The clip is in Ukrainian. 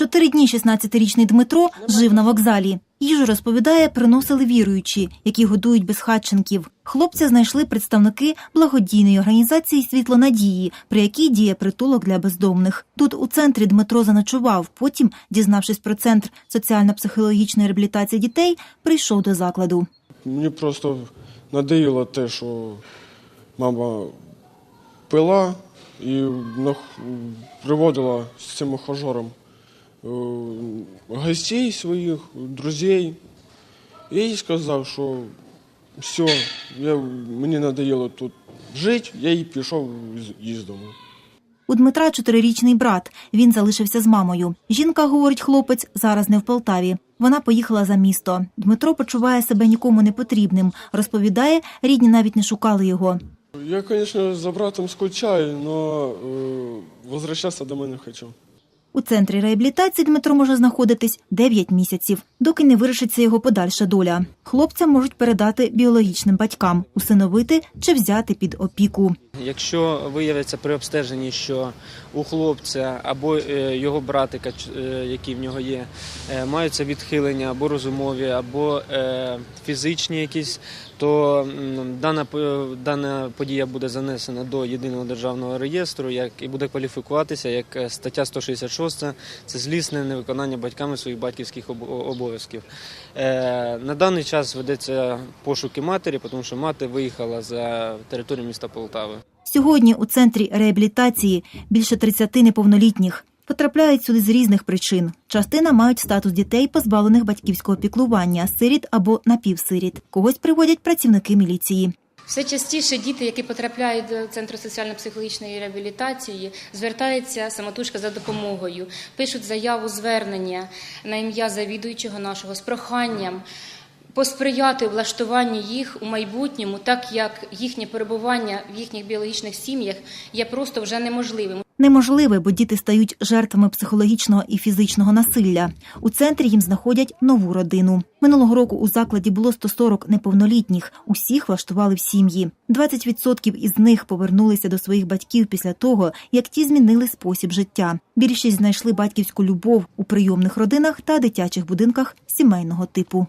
Чотири дні 16-річний Дмитро жив на вокзалі. Їжу розповідає, приносили віруючі, які годують безхатченків. Хлопця знайшли представники благодійної організації Світло надії, при якій діє притулок для бездомних. Тут у центрі Дмитро заночував. Потім, дізнавшись про центр соціально-психологічної реабілітації дітей, прийшов до закладу. Мені просто надоїло те, що мама пила і приводила з цим ухажером е, гостей своїх, друзей. Я їй сказав, що все, я, мені надоїло тут жити, я і пішов із дому. У Дмитра чотирирічний брат. Він залишився з мамою. Жінка, говорить хлопець, зараз не в Полтаві. Вона поїхала за місто. Дмитро почуває себе нікому не потрібним. Розповідає, рідні навіть не шукали його. Я, звісно, за братом скучаю, але е, возвращатися домой не хочу. У центрі реабілітації Дмитро може знаходитись 9 місяців, доки не вирішиться його подальша доля. Хлопця можуть передати біологічним батькам, усиновити чи взяти під опіку. Якщо виявиться при обстеженні, що у хлопця або е, його братика, е, які в нього є, е, маються відхилення або розумові, або фізичні якісь, то дана, дана подія буде занесена до єдиного державного реєстру як, і буде кваліфікуватися як стаття 166 це злісне невиконання батьками своїх батьківських обов'язків. На даний час ведеться пошуки матері, тому що мати виїхала за територію міста Полтави. Сьогодні у центрі реабілітації більше 30 неповнолітніх. Потрапляють сюди з різних причин. Частина мають статус дітей, позбавлених батьківського піклування, сиріт або напівсиріт. Когось приводять працівники міліції. Все частіше діти, які потрапляють до центру соціально-психологічної реабілітації, звертаються самотужки за допомогою, пишуть заяву звернення на ім'я завідуючого нашого з проханням посприяти влаштуванню їх у майбутньому, так як їхнє перебування в їхніх біологічних сім'ях є просто вже неможливим. Неможливе, бо діти стають жертвами психологічного і фізичного насилля. У центрі їм знаходять нову родину. Минулого року у закладі було 140 неповнолітніх. Усіх влаштували в сім'ї. 20% із них повернулися до своїх батьків після того, як ті змінили спосіб життя. Більшість знайшли батьківську любов у прийомних родинах та дитячих будинках сімейного типу.